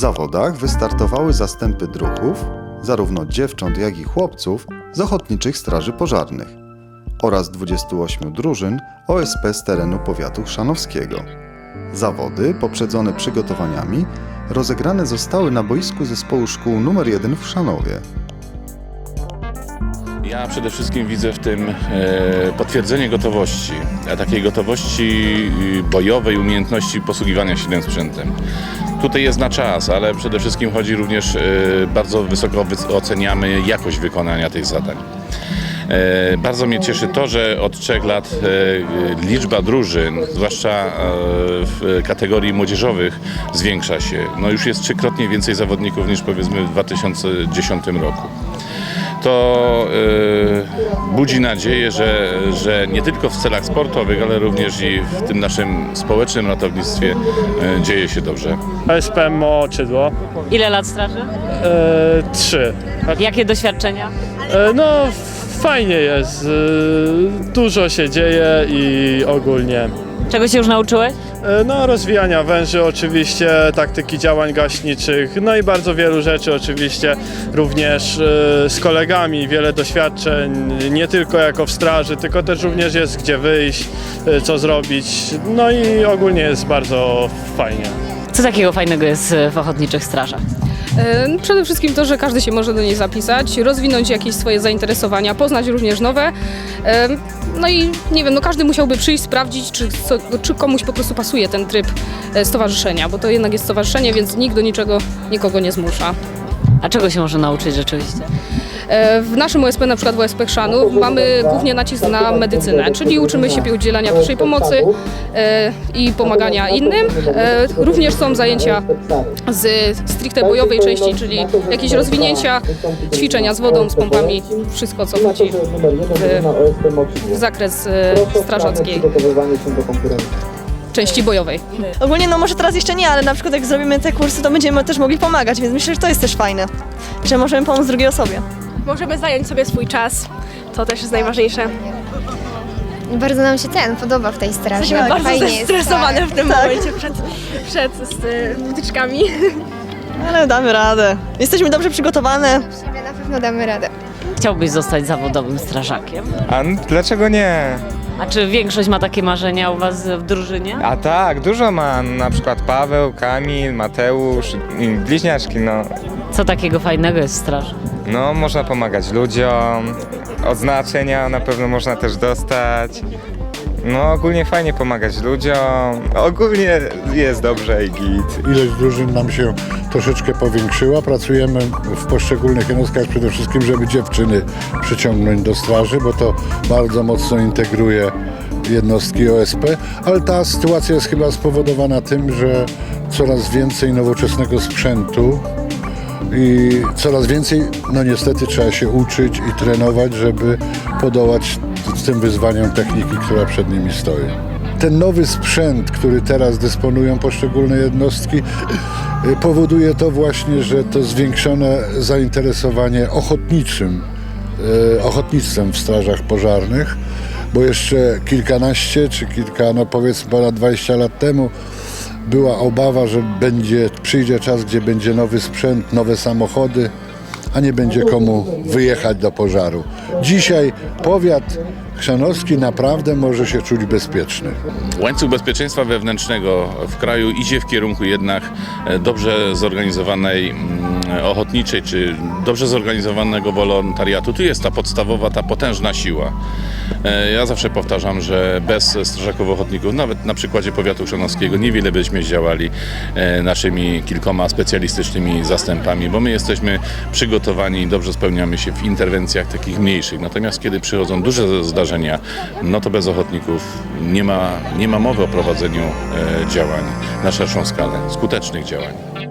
zawodach wystartowały zastępy druhów, zarówno dziewcząt, jak i chłopców, z ochotniczych straży pożarnych oraz 28 drużyn OSP z terenu powiatu chrzanowskiego. Zawody, poprzedzone przygotowaniami, rozegrane zostały na boisku zespołu szkół nr 1 w Chrzanowie. Ja przede wszystkim widzę w tym e, potwierdzenie gotowości, a takiej gotowości y, bojowej, umiejętności posługiwania się tym sprzętem. Tutaj jest na czas, ale przede wszystkim chodzi również, e, bardzo wysoko wy- oceniamy jakość wykonania tych zadań. E, Bardzo mnie cieszy to, że od trzech lat liczba drużyn, zwłaszcza w kategorii młodzieżowych, zwiększa się. No już jest trzykrotnie więcej zawodników niż powiedzmy w 2010 roku to e, budzi nadzieję, że, że nie tylko w celach sportowych, ale również i w tym naszym społecznym ratownictwie e, dzieje się dobrze. OSP Moczydło. Ile lat straży? E, trzy. Jakie doświadczenia? E, no fajnie jest. E, dużo się dzieje i ogólnie. Czego się już nauczyłeś? E, no rozwijania węży oczywiście, taktyki działań gaśniczych, no i bardzo wielu rzeczy oczywiście. Również e, z kolegami wiele doświadczeń, nie tylko jako w straży, tylko też również jest gdzie wyjść, e, co zrobić. No i ogólnie jest bardzo fajnie. Co takiego fajnego jest w ochotniczych strażach? Przede wszystkim to, że każdy się może do niej zapisać, rozwinąć jakieś swoje zainteresowania, poznać również nowe. No i nie wiem, no każdy musiałby przyjść, sprawdzić, czy, czy komuś po prostu pasuje ten tryb e, stowarzyszenia, bo to jednak jest stowarzyszenie, więc nikt do niczego nikogo nie zmusza. A czego się może nauczyć rzeczywiście? E, W naszym OSP, na przykład w OSP Chrzanów, mamy głównie nacisk na medycynę, czyli uczymy się udzielania pierwszej pomocy e, i pomagania innym. E, Również są zajęcia z stricte bojowej części, czyli jakieś rozwinięcia, ćwiczenia z wodą, z pompami, wszystko co wchodzi w, zakres strażackiej części bojowej. Ogólnie no może teraz jeszcze nie, ale na przykład jak zrobimy te kursy, to będziemy też mogli pomagać, więc myślę, że to jest też fajne, że możemy pomóc drugiej osobie. Możemy zająć sobie swój czas. To też jest najważniejsze. Bardzo nam się ten podoba w tej straży. Jesteśmy bardzo Fajnie jest, zestresowane w tym Tak. momencie przed, przed z, y, wytyczkami. Ale damy radę. Jesteśmy dobrze przygotowane. tak. Siebie na pewno damy radę. Chciałbyś zostać zawodowym strażakiem? A n- dlaczego nie? A czy większość ma takie marzenia u was w drużynie? A tak, dużo ma. Na przykład Paweł, Kamil, Mateusz, i bliźniaczki, no. Co takiego fajnego jest w straży? No, można pomagać ludziom, odznaczenia na pewno można też dostać. No, ogólnie fajnie pomagać ludziom. Ogólnie jest dobrze i git. Ilość drużyn nam się troszeczkę powiększyła. Pracujemy w poszczególnych jednostkach przede wszystkim, żeby dziewczyny przyciągnąć do straży, bo to bardzo mocno integruje jednostki OSP, ale ta sytuacja jest chyba spowodowana tym, że coraz więcej nowoczesnego sprzętu i coraz więcej, no niestety trzeba się uczyć i trenować, żeby podołać t- tym wyzwaniom techniki, która przed nimi stoi. Ten nowy sprzęt, który teraz dysponują poszczególne jednostki, y, powoduje to właśnie, że to zwiększone zainteresowanie ochotniczym, y, ochotnictwem w strażach pożarnych, bo jeszcze kilkanaście czy kilka, no powiedzmy ponad 20 lat temu była obawa, że będzie, przyjdzie czas, gdzie będzie nowy sprzęt, nowe samochody, a nie będzie komu wyjechać do pożaru. Dzisiaj powiat chrzanowski naprawdę może się czuć bezpieczny. Łańcuch bezpieczeństwa wewnętrznego w kraju idzie w kierunku jednak e, dobrze zorganizowanej mm, ochotniczej, czy dobrze zorganizowanego wolontariatu. Tu jest ta podstawowa, ta potężna siła. E, Ja zawsze powtarzam, że bez strażaków ochotników, nawet na przykładzie powiatu chrzanowskiego, niewiele byśmy zdziałali e, naszymi kilkoma specjalistycznymi zastępami, bo my jesteśmy przygotowani i dobrze spełniamy się w interwencjach takich mniejszych. Natomiast kiedy przychodzą duże zdarzenia, no to bez ochotników nie ma, nie ma mowy o prowadzeniu e, działań na szerszą skalę, skutecznych działań.